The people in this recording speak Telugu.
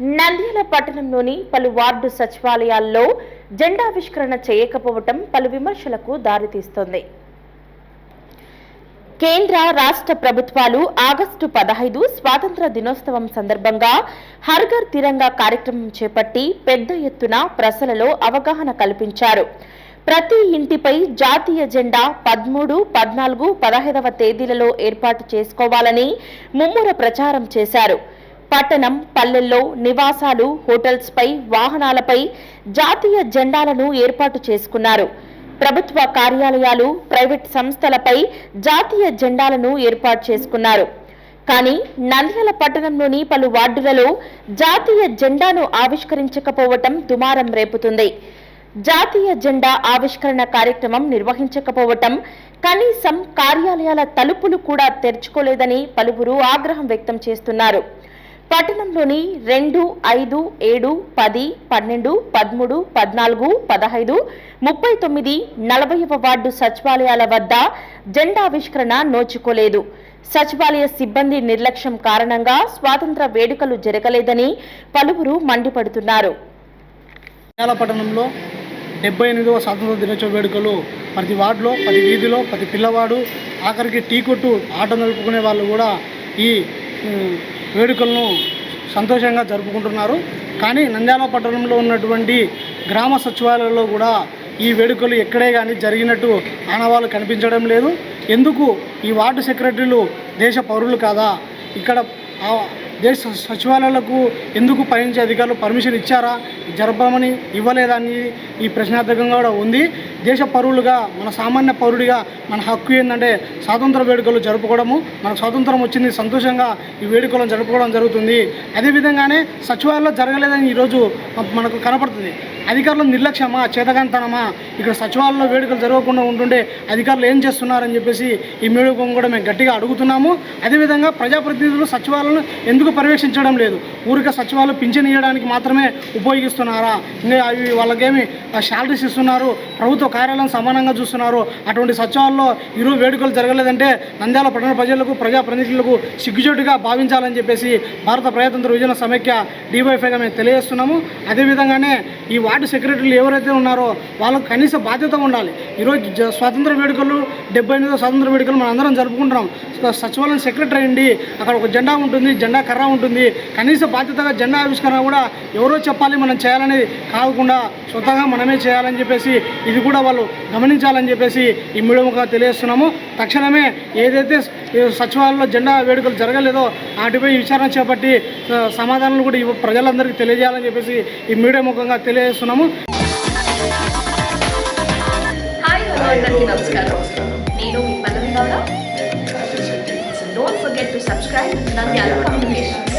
నంద్యాల పట్టణంలోని పలు వార్డు సచివాలయాల్లో జెండావిష్కరణ చేయకపోవటం పలు విమర్శలకు దారితీస్తోంది. కేంద్ర రాష్ట్ర ప్రభుత్వాలు ఆగస్టు పదహైదు స్వాతంత్ర దినోత్సవం సందర్భంగా హర్ఘర్ తిరంగా కార్యక్రమం చేపట్టి పెద్ద ఎత్తున ప్రజలలో అవగాహన కల్పించారు. ప్రతి ఇంటిపై జాతీయ జెండా పదమూడు పద్నాలుగు పదహైదవ తేదీలలో ఏర్పాటు చేసుకోవాలని ముమ్మర ప్రచారం చేశారు. పట్టణం పల్లెల్లో నివాసాలు హోటల్స్పై వాహనాలపై జాతీయ జెండాలను ఏర్పాటు చేసుకున్నారు. ప్రభుత్వ కార్యాలయాలు ప్రైవేట్ సంస్థలపై జాతీయ జెండాలను ఏర్పాటు చేసుకున్నారు. కానీ నంద్యాల పట్టణంలోని పలు వార్డులలో జాతీయ జెండాను ఆవిష్కరించకపోవటం దుమారం రేపుతుంది. జాతీయ జెండా ఆవిష్కరణ కార్యక్రమం నిర్వహించకపోవటం కనీసం కార్యాలయాల తలుపులు కూడా తెరుచుకోలేదని పలువురు ఆగ్రహం వ్యక్తం చేస్తున్నారు. పట్టణంలోని రెండు ఐదు ఏడు పది పన్నెండు పదమూడు పద్నాలుగు పదహైదు ముప్పై తొమ్మిది నలభైవ వార్డు సచివాలయాల వద్ద జెండావిష్కరణ నోచుకోలేదు. సచివాలయ సిబ్బంది నిర్లక్ష్యం కారణంగా స్వాతంత్ర వేడుకలు జరగలేదని పలువురు మండిపడుతున్నారు. పట్టణంలో డెబ్బై ఎనిమిదవ స్వాతంత్ర దినోత్సవ వేడుకలు ప్రతి వార్డులో ప్రతి వీధిలో ప్రతి పిల్లవాడు ఆఖరికి టీ కొట్టు ఆట నడుపుకునే వాళ్ళు కూడా ఈ వేడుకలను సంతోషంగా జరుపుకుంటున్నారు. కానీ నంద్యాల పట్టణంలో ఉన్నటువంటి గ్రామ సచివాలయాల్లో కూడా ఈ వేడుకలు ఎక్కడే కానీ జరిగినట్టు ఆనవాళ్ళు కనిపించడం లేదు. ఎందుకు? ఈ వార్డు సెక్రటరీలు దేశ పౌరులు కాదా? ఇక్కడ దేశ సచివాలయాలకు ఎందుకు పయనించే అధికారులు పర్మిషన్ ఇచ్చారా? జరపమని ఇవ్వలేదా అని ఈ ప్రశ్నార్థకంగా కూడా ఉంది. దేశ పౌరులుగా మన సామాన్య పౌరుడిగా మన హక్కు ఏంటంటే స్వాతంత్ర వేడుకలు జరుపుకోవడము. మనకు స్వాతంత్రం వచ్చింది సంతోషంగా ఈ వేడుకలను జరుపుకోవడం జరుగుతుంది. అదేవిధంగానే సచివాలయంలో జరగలేదని ఈరోజు మనకు కనపడుతుంది. అధికారులు నిర్లక్ష్యమా చేతగాంతనమా ఇక్కడ సచివాలయంలో వేడుకలు జరగకుండా ఉంటుండే అధికారులు ఏం చేస్తున్నారని చెప్పేసి ఈ మేడుకం కూడా మేము గట్టిగా అడుగుతున్నాము. అదేవిధంగా ప్రజాప్రతినిధులు సచివాలయాలను ఎందుకు పర్యవేక్షించడం లేదు? ఊరిక సచివాలయం పింఛన్ ఇవ్వడానికి మాత్రమే ఉపయోగిస్తున్నారా? ఇంకా అవి వాళ్ళకేమి శాలరీస్ ఇస్తున్నారు? ప్రభుత్వ కార్యాలయం సమానంగా చూస్తున్నారు. అటువంటి సచివాలయంలో ఈరోజు వేడుకలు జరగలేదంటే నంద్యాల పట్టణ ప్రజలకు ప్రజాప్రతినిధులకు సిగ్గుచోటుగా భావించాలని చెప్పేసి భారత ప్రజాతంత్ర విజయన సమైక్య డివైఫైగా మేము తెలియజేస్తున్నాము. అదేవిధంగానే ఈ వార్డు సెక్రటరీలు ఎవరైతే ఉన్నారో వాళ్ళకు కనీస బాధ్యత ఉండాలి. ఈరోజు స్వాతంత్ర వేడుకలు డెబ్బై ఎనిమిదో స్వాతంత్ర వేడుకలు మనం అందరం జరుపుకుంటున్నాం. సచివాలయం సెక్రటరీ అండి అక్కడ ఒక జెండా ఉంటుంది జెండా కర్ర ఉంటుంది. కనీస బాధ్యతగా జెండా ఆవిష్కరణ కూడా ఎవరో చెప్పాలి మనం చేయాలని కాకుండా స్వతహాగా మనమే చేయాలని చెప్పేసి ఇది కూడా వాళ్ళు గమనించాలని చెప్పేసి ఈ మీడియంగా తెలియజేస్తున్నాము. తక్షణమే ఏదైతే సచివాలయంలో జెండా వేడుకలు జరగలేదో వాటిపై విచారణ చేపట్టి సమాధానాలు కూడా ప్రజలందరికీ తెలియజేయాలని చెప్పేసి ఈ మీడియా ముఖంగా తెలియజేస్తున్నాం. హాయ్ నమస్కారం. నేను మీ Pallavi Gowda. Don't forget to subscribe Nandyal communications